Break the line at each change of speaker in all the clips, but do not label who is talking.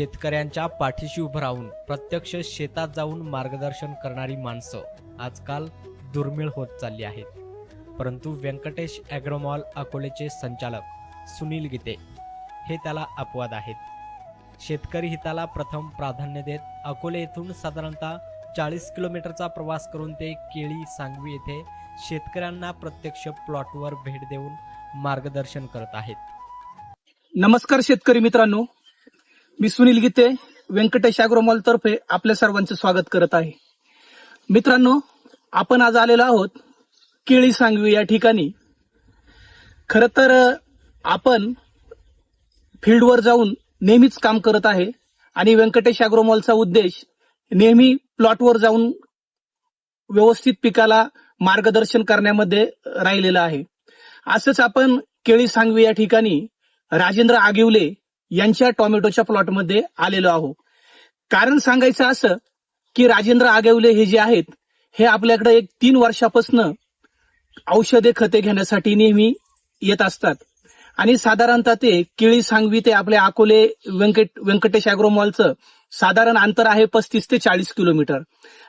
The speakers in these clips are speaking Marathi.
शेतकऱ्यांच्या पाठीशी उभं राहून प्रत्यक्ष शेतात जाऊन मार्गदर्शन करणारी माणसं आजकाल दुर्मिळ होत चालली आहेत. परंतु व्यंकटेश ॲग्रोमॉल अकोलेचे संचालक सुनील गीते हे त्याला अपवाद आहेत. शेतकरी हिताला प्रथम प्राधान्य देत अकोले येथून साधारणतः चाळीस किलोमीटरचा प्रवास करून ते केळी सांगवी येथे शेतकऱ्यांना प्रत्यक्ष प्लॉटवर भेट देऊन मार्गदर्शन करत आहेत.
नमस्कार शेतकरी मित्रांनो. मी सुनील गीते व्यंकटेश अग्रोमॉल तर्फे आपल्या सर्वांचे स्वागत करत आहे. मित्रांनो आपण आज आलेलो आहोत केळी सांगवी या ठिकाणी. खर तर आपण फील्डवर जाऊन नेहमीच काम करत आहे आणि व्यंकटेश अग्रोमॉलचा उद्देश नेहमी प्लॉटवर जाऊन व्यवस्थित पिकाला मार्गदर्शन करण्यामध्ये राहिलेलं आहे. असंच आपण केळी सांगवी या ठिकाणी राजेंद्र आगिवले यांच्या टोमॅटोच्या प्लॉटमध्ये आलेलो आहोत. कारण सांगायचं असं की राजेंद्र आगेवले हे जे आहेत हे आपल्याकडे एक तीन वर्षापासून औषधे खते घेण्यासाठी नेहमी येत असतात. आणि साधारणतः ते केळी सांगवी ते आपल्या अकोले व्यंकट व्यंकटेश अॅग्रोमॉलचं साधारण अंतर आहे पस्तीस ते चाळीस किलोमीटर.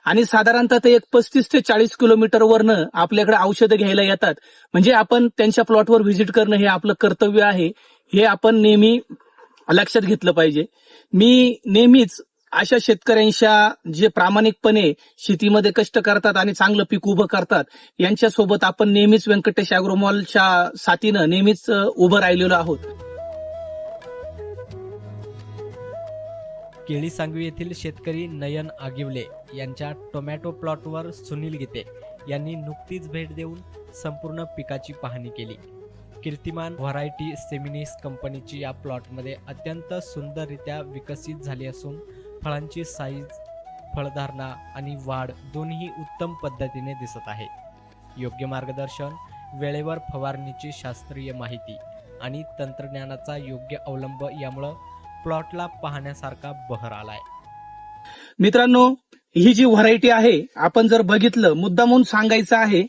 आणि साधारणतः ते एक पस्तीस ते चाळीस किलोमीटर वरनं आपल्याकडे औषधं घ्यायला येतात. म्हणजे आपण त्यांच्या प्लॉटवर व्हिजिट करणं हे आपलं कर्तव्य आहे. हे आपण नेहमी लक्षात घेतलं पाहिजे. मी नेहमीच अशा शेतकऱ्यांच्या जे प्रामाणिकपणे शेतीमध्ये कष्ट करतात आणि चांगलं पीक उभं करतात यांच्यासोबत आपण नेहमीच व्यंकटेश अॅग्रोमॉलच्या साथीनं नेहमीच उभं राहिलेलो आहोत.
केळी सांगवी येथील शेतकरी नयन आगिवले यांच्या टोमॅटो प्लॉटवर सुनील गीते यांनी नुकतीच भेट देऊन संपूर्ण पिकाची पाहणी केली. कीर्तिमान व्हरायटी सेमिनिस कंपनीची या प्लॉटमध्ये अत्यंत सुंदररित्या विकसित झाली असून फळांची साईज फळधारणा आणि वाढ दोन्ही उत्तम पद्धतीने दिसत आहे. योग्य मार्गदर्शन वेळेवर फवारणीची शास्त्रीय माहिती आणि तंत्रज्ञानाचा योग्य अवलंब यामुळं प्लॉटला पाहण्यासारखा बहर आलाय.
मित्रांनो ही जी व्हरायटी आहे आपण जर बघितलं मुद्दामून म्हणून सांगायचं आहे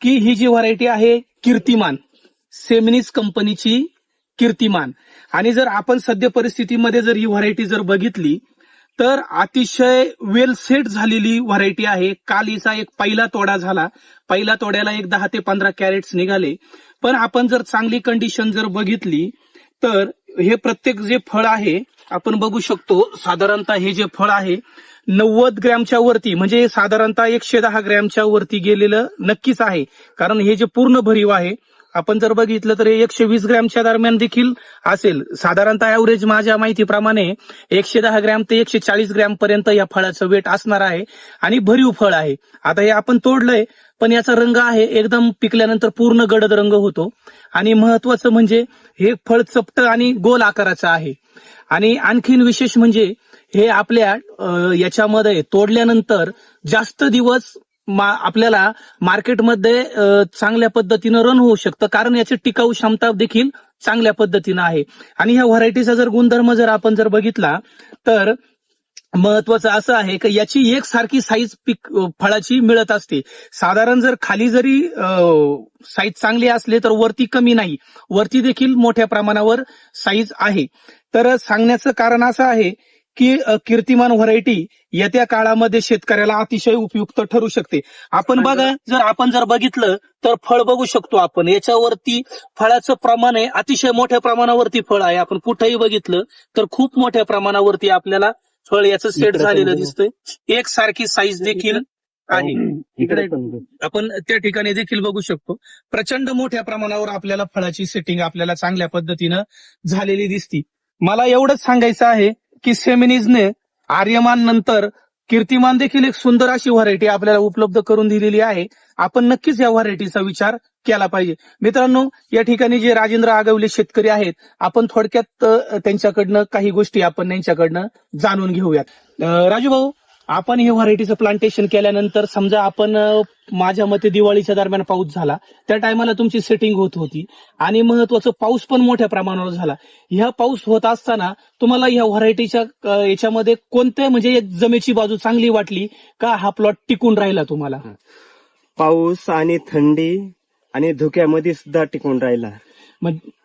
की ही जी व्हरायटी आहे कीर्तिमान. सेमिनिस कंपनीची कीर्तिमान. आणि जर आपण सद्य परिस्थितीमध्ये जर ही व्हरायटी जर बघितली तर अतिशय वेल सेट झालेली व्हरायटी आहे. काल हिचा एक पहिला तोडा झाला. पहिल्या तोड्याला एक दहा ते पंधरा कॅरेट्स निघाले. पण आपण जर चांगली कंडिशन जर बघितली तर हे प्रत्येक जे फळ आहे आपण बघू शकतो साधारणतः हे जे फळ आहे नव्वद ग्रॅमच्या वरती म्हणजे साधारणतः एकशे दहा ग्रॅमच्या वरती गेलेलं नक्कीच आहे. कारण हे जे पूर्ण भरीव आहे आपण जर बघितलं तर एकशे वीस ग्रॅमच्या दरम्यान देखील असेल. साधारणतः ऍव्हरेज माझ्या माहितीप्रमाणे एकशे दहा ग्रॅम ते एकशे चाळीस ग्रॅम पर्यंत या फळाचं वेट असणार आहे आणि भरीव फळ आहे. आता हे आपण तोडलंय पण याचा रंग आहे एकदम पिकल्यानंतर पूर्ण गडद रंग होतो. आणि महत्वाचं म्हणजे हे फळ चपट आणि गोल आकाराचं आहे. आणि आणखीन विशेष म्हणजे हे आपल्या याच्यामध्ये तोडल्यानंतर जास्त दिवस मा- आपल्याला मार्केटमध्ये चांगल्या पद्धतीनं रन होऊ शकतं. कारण याची टिकाऊ क्षमता देखील चांगल्या पद्धतीनं आहे. आणि ह्या व्हरायटीचा जर गुणधर्म जर आपण जर बघितला तर महत्वाचं असं आहे की याची एक सारखी साईज पीक फळाची मिळत असते. साधारण जर खाली जरी साईज चांगली असले तर वरती कमी नाही. वरती देखील मोठ्या प्रमाणावर साईज आहे. तर सांगण्याचं कारण असं आहे की कीर्तिमान व्हरायटी येत्या काळामध्ये शेतकऱ्याला अतिशय उपयुक्त ठरू शकते. आपण बघा जर आपण जर बघितलं तर फळ बघू शकतो आपण. याच्यावरती फळाचं प्रमाण आहे अतिशय मोठ्या प्रमाणावरती फळ आहे. आपण कुठेही बघितलं तर खूप मोठ्या प्रमाणावरती आपल्याला फळ याचं सेट झालेलं. दिसतंय. एक सारखी साईज देखील आहे.
इकडे.
आपण त्या ठिकाणी देखील बघू शकतो. प्रचंड मोठ्या प्रमाणावर आपल्याला फळाची सेटिंग आपल्याला चांगल्या पद्धतीनं झालेली दिसती. मला एवढंच सांगायचं आहे की सेमिनीजने आर्यमान नंतर कीर्तिमान देखील एक सुंदर अशी व्हरायटी आपल्याला उपलब्ध करून दिलेली आहे. आपण नक्कीच या व्हरायटीचा विचार केला पाहिजे. मित्रांनो या ठिकाणी जे राजेंद्र आगवले शेतकरी आहेत आपण थोडक्यात त्यांच्याकडनं काही गोष्टी आपण त्यांच्याकडनं जाणून घेऊयात. राजू भाऊ आपण हे व्हरायटीचं प्लांटेशन केल्यानंतर समजा आपण माझ्या मते दिवाळीच्या दरम्यान पाऊस झाला त्या टायमाला तुमची सेटिंग होत होती. आणि महत्वाचं पाऊस पण मोठ्या प्रमाणावर झाला. ह्या पाऊस होत असताना तुम्हाला ह्या व्हरायटीच्या याच्यामध्ये कोणत्या म्हणजे जमेची बाजू चांगली वाटली का हा प्लॉट टिकून राहिला तुम्हाला?
पाऊस आणि थंडी आणि धुक्यामध्ये सुद्धा टिकून राहिला.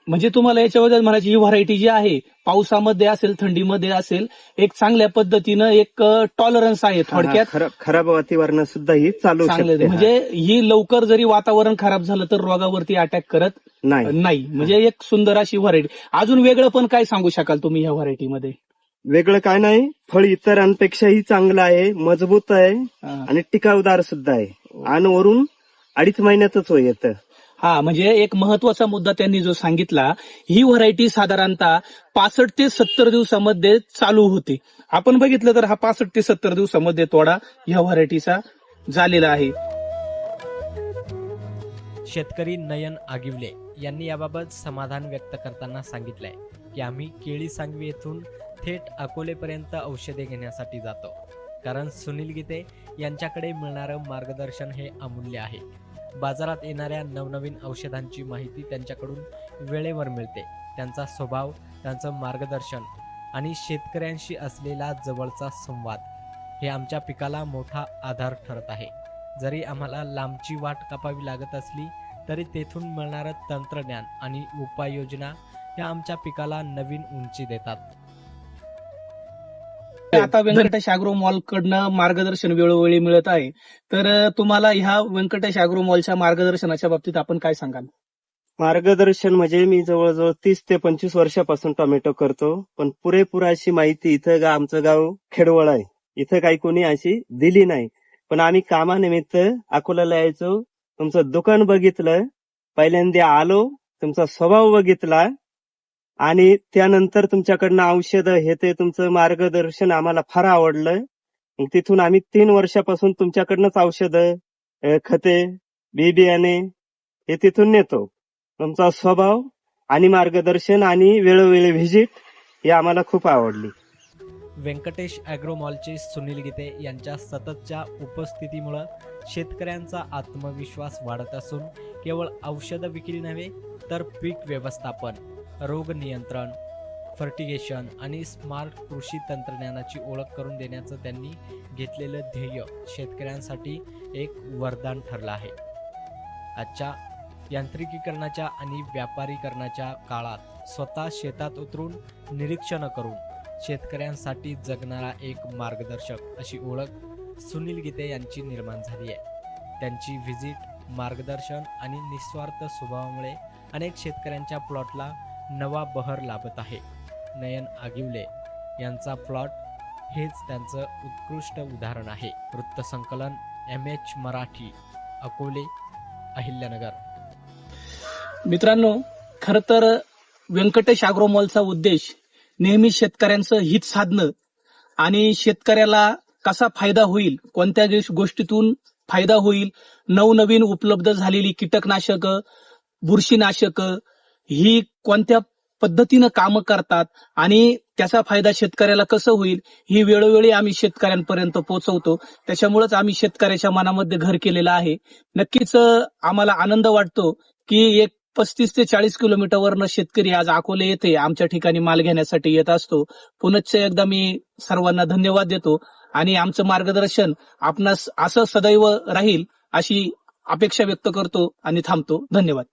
म्हणजे तुम्हाला याच्याबद्दल म्हणायची ही व्हरायटी जी आहे पावसामध्ये असेल थंडीमध्ये असेल एक चांगल्या पद्धतीनं एक टॉलरन्स आहे थोडक्यात.
हा, खराब वातावरण सुद्धा ही चालू
म्हणजे ही लवकर जरी वातावरण खराब झालं तर रोगावरती अटॅक करत
हा. नाही.
नाही म्हणजे एक सुंदर अशी व्हरायटी अजून वेगळं पण काय सांगू शकाल तुम्ही ह्या व्हरायटीमध्ये
वेगळं काय नाही. फळ इतरांपेक्षाही चांगलं आहे मजबूत आहे
हा.
आणि टिकाऊदार सुद्धा आहे. आणि वरून अडीच महिन्यातच येतं.
हा म्हणजे एक महत्त्वाचा मुद्दा त्यांनी जो सांगितला ही व्हरायटी साधारणतः पासष्ट ते सत्तर दिवसामध्ये चालू होते. आपण बघितलं तर हा पासष्ट ते सत्तर दिवसामध्ये तोडा ह्या व्हरायटीचा झालेला आहे.
शेतकरी नयन आगिवले यांनी याबाबत समाधान व्यक्त करताना सांगितलंय की आम्ही केळी सांगवी येथून थेट अकोलेपर्यंत औषधे घेण्यासाठी जातो. कारण सुनील गीते यांच्याकडे मिळणारं मार्गदर्शन हे अमूल्य आहे. बाजारात येणाऱ्या नवनवीन औषधांची माहिती त्यांच्याकडून वेळेवर मिळते. त्यांचा स्वभाव त्यांचं मार्गदर्शन आणि शेतकऱ्यांशी असलेला जवळचा संवाद हे आमच्या पिकाला मोठा आधार ठरत आहे. जरी आम्हाला लांबची वाट कापावी लागत असली तरी तेथून मिळणारं तंत्रज्ञान आणि उपाययोजना या आमच्या पिकाला नवीन उंची देतात.
आता व्यंकटेश अॅग्रो मॉल कडनं मार्गदर्शन वेळोवेळी मिळत आहे. तर तुम्हाला ह्या व्यंकटेश अॅग्रो मॉलच्या मार्गदर्शनाच्या बाबतीत आपण काय सांगाल?
मार्गदर्शन म्हणजे मी जवळजवळ तीस ते पंचवीस वर्षापासून टोमॅटो करतो. पण पुरेपूर अशी माहिती इथं गा आमचं गाव खेडवळ आहे. इथं काही कोणी अशी दिली नाही. पण आम्ही कामानिमित्त अकोल्याला यायचो. तुमचं दुकान बघितलं. पहिल्यांदा आलो. तुमचा स्वभाव बघितला. आणि त्यानंतर तुमच्याकडनं औषधं हे ते तुमचं मार्गदर्शन आम्हाला फार आवडलं तिथून आम्ही तीन वर्षापासून तुमच्याकडनंच औषधं खते बी बियाणे हे तिथून नेतो. तुमचा स्वभाव आणि मार्गदर्शन आणि वेळोवेळी व्हिजिट हे आम्हाला खूप आवडली.
व्यंकटेश ॲग्रोमॉलचे सुनील गीते यांच्या सततच्या उपस्थितीमुळं शेतकऱ्यांचा आत्मविश्वास वाढत असून केवळ औषधं विक्री नव्हे तर पीक व्यवस्थापन. रोग नियंत्रण फर्टिगेशन आणि स्मार्ट कृषी तंत्रज्ञानाची ओळख करून देण्याचं त्यांनी घेतलेलं ध्येय शेतकऱ्यांसाठी एक वरदान ठरलं आहे. आजच्या यांत्रिकीकरणाच्या आणि व्यापारीकरणाच्या काळात स्वतः शेतात उतरून निरीक्षण करून शेतकऱ्यांसाठी जगणारा एक मार्गदर्शक अशी ओळख सुनील गीते यांची निर्माण झाली आहे. त्यांची व्हिजिट मार्गदर्शन आणि निस्वार्थ स्वभावामुळे अनेक शेतकऱ्यांच्या प्लॉटला नवा बहर लाभत आहे. नयन आगिवले यांचा प्लॉट हेच त्यांचं उत्कृष्ट उदाहरण आहे. वृत्तसंकलन एम एच मराठी अकोले अहिल्यानगर.
मित्रांनो खर तर व्यंकटेश अॅग्रो मॉलचा उद्देश नेहमी शेतकऱ्यांचं हित साधणं आणि शेतकऱ्याला कसा फायदा होईल कोणत्या गोष्टीतून फायदा होईल नवनवीन उपलब्ध झालेली कीटकनाशकं बुरशीनाशकं ही कोणत्या पद्धतीनं कामं करतात आणि त्याचा फायदा शेतकऱ्याला कसं होईल ही वेळोवेळी आम्ही शेतकऱ्यांपर्यंत पोहोचवतो त्याच्यामुळेच आम्ही शेतकऱ्याच्या मनामध्ये घर केलेलं आहे. नक्कीच आम्हाला आनंद वाटतो की एक पस्तीस ते चाळीस किलोमीटरवरनं शेतकरी आज अकोले येथे आमच्या ठिकाणी माल घेण्यासाठी येत असतो. पुनश्च एकदा मी सर्वांना धन्यवाद देतो आणि आमचं मार्गदर्शन आपणास असं सदैव राहील अशी अपेक्षा व्यक्त करतो आणि थांबतो. धन्यवाद.